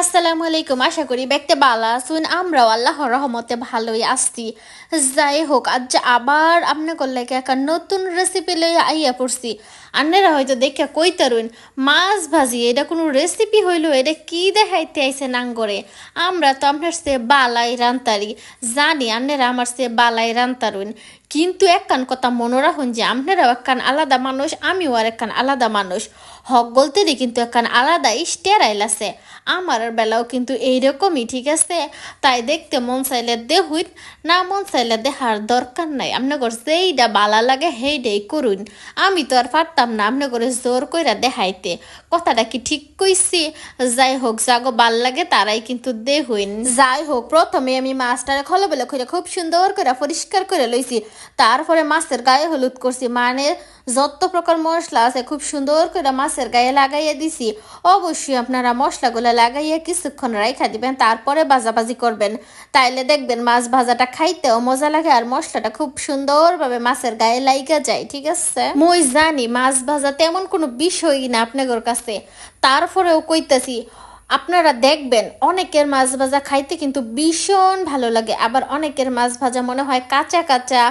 আসসালামু আলাইকুম, আশা করি ব্যক্তি বালা আছুন, আমরাও আল্লাহর রহমতে ভালোই আসছি যাই হোক, আজ আবার আপনি করলে একটা নতুন রেসিপি লইয়া আইয়া পড়ছি। আন্নেরা হয়তো দেখে কই তরুণ, মাছ ভাজি, এটা কোনো রেসিপি হইল, এটা কি দেখাইতে আইছে নাঙ্গরে আমরা তো আপনার সে বালাই রান্তারি, জানি আন্নেরা আমার সে বালাই রান্তারুন। কিন্তু একখান কথা মনে রাখুন যে আপনারাও একখান আলাদা মানুষ, আমিও আর একখান আলাদা মানুষ। হক বলতে বলতেরই কিন্তু একখান আলাদা স্টেরাইল আছে। আমার বেলাও কিন্তু এইরকমই, ঠিক আছে? তাই দেখতে মন চাইলে দেহুইন না মন চাইলে দেখার দরকার নাই। আপনি করে যেইটা বালা লাগে সেইটাই করুন। আমি তো আর পারতাম না আপনি করে জোর কইরা দেখাইতে। কথাটা কি ঠিক কইছি? যাই হোক, যাগো ভালো লাগে তারাই কিন্তু দেহুইন যাই হোক, প্রথমে আমি মাছটারে খলো বেলে খুব সুন্দর করে পরিষ্কার করে লইছি। তারপরে মাছের গায়ে হলুদ করছি। মানে যত প্রকার মশলা আছে, খুব সুন্দর করে মাছের গায়ে লাগাইয়া দিছি। অবশ্যই আপনারা মশলাগুলো লাগাইয়া কিছুক্ষণ রাইখা দিবেন, তারপরে ভাজাভাজি করবেন। তাইলে দেখবেন মাছ ভাজাটা খাইতেও মজা লাগে আর মশলাটা খুব সুন্দরভাবে মাছের গায়ে লাইগা যায়, ঠিক আছে? মই জানি মাছ ভাজা তেমন কোনো বিষয়ই না আপনাদের কাছে। তারপরেও কইতাছি আপনারা দেখবেন অনেকের মাছ ভাজা খাইতে কিন্তু ভীষণ ভালো লাগে। আবার অনেকের মাছ ভাজা মনে হয় কাঁচা কাঁচা,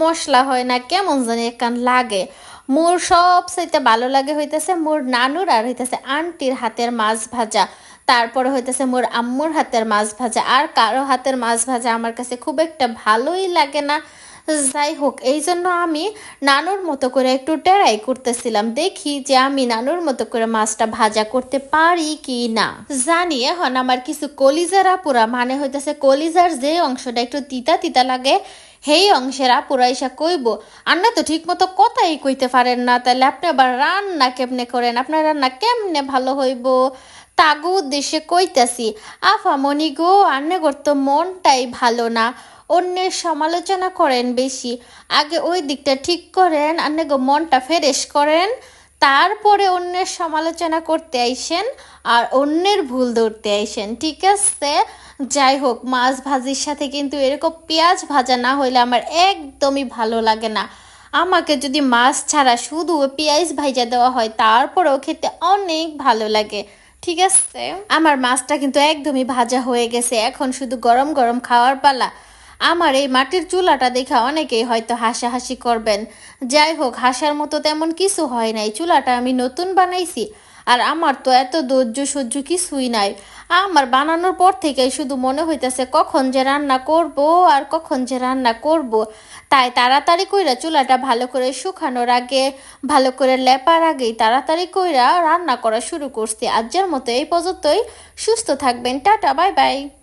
মশলা হয় না, কেমন জানি একান লাগে। মোর সব সাইতে ভালো লাগে হইতেছে মোর নানুর আর হইতেছে আন্টির হাতের মাছ ভাজা। তারপরে হইতেছে মোর আম্মুর হাতের মাছ ভাজা। আর কারও হাতের মাছ ভাজা আমার কাছে খুব একটা ভালোই লাগে না। যাই হোক, এই জন্য আমি নানুর মতো করে একটু টেরাই করতেছিলাম। দেখি যে আমি নানুর মতো করে মাছটা ভাজা করতে পারি কি না। জানি, এখন আমার কিছু কলিজার আপুরা মানে হইতেছে কলিজার যে অংশটা একটু তিতা তিতা লাগে অংশের আপুরা এসা কইব, আন্না তো ঠিক মতো কথাই কইতে পারেন না, তাহলে আপনি আবার রান্না কেমনে করেন? আপনার রান্না কেমনে ভালো হইব? তাগো উদ্দেশ্যে কইতাছি, আফা মনি গো, আন্নে করতো মনটাই ভালো না। অন্যের সমালোচনা করেন বেশি। আগে ওই দিকটা ঠিক করেন গো মনটা ফ্রেশ করেন। তারপরে অন্যের সমালোচনা করতে আইসেন, আর অন্যের ভুল ধরতে আইসেন, ঠিক আছে? যাই হোক, মাছ ভাজির সাথে কিন্তু এরকম পেঁয়াজ ভাজা না হইলে আমার একদমই ভালো লাগে না। আমাকে যদি মাছ ছাড়া শুধু পেঁয়াজ ভাজা দেওয়া হয়, তারপরেও খেতে অনেক ভালো লাগে, ঠিক আছে? আমার মাছটা কিন্তু একদমই ভাজা হয়ে গেছে, এখন শুধু গরম গরম খাওয়ার পালা। আমার এই মাটির চুলাটা দেখা অনেকেই হয়তো হাসাহাসি করবেন। যাই হোক, হাসার মতো তেমন কিছু হয় নাই। চুলাটা আমি নতুন বানাইছি আর আমার তো এত ধৈর্য সহ্য কিছুই নাই। আমার বানানোর পর থেকে শুধু মনে হইতেছে, কখন যে রান্না করব আর কখন যে রান্না করব। তাই তাড়াতাড়ি কইরা চুলাটা ভালো করে শুকানোর আগে, ভালো করে লেপার আগেই তাড়াতাড়ি কইরা রান্না করা শুরু করছি। আজকের মতো এই পর্যন্তই। সুস্থ থাকবেন। Tata, bye bye.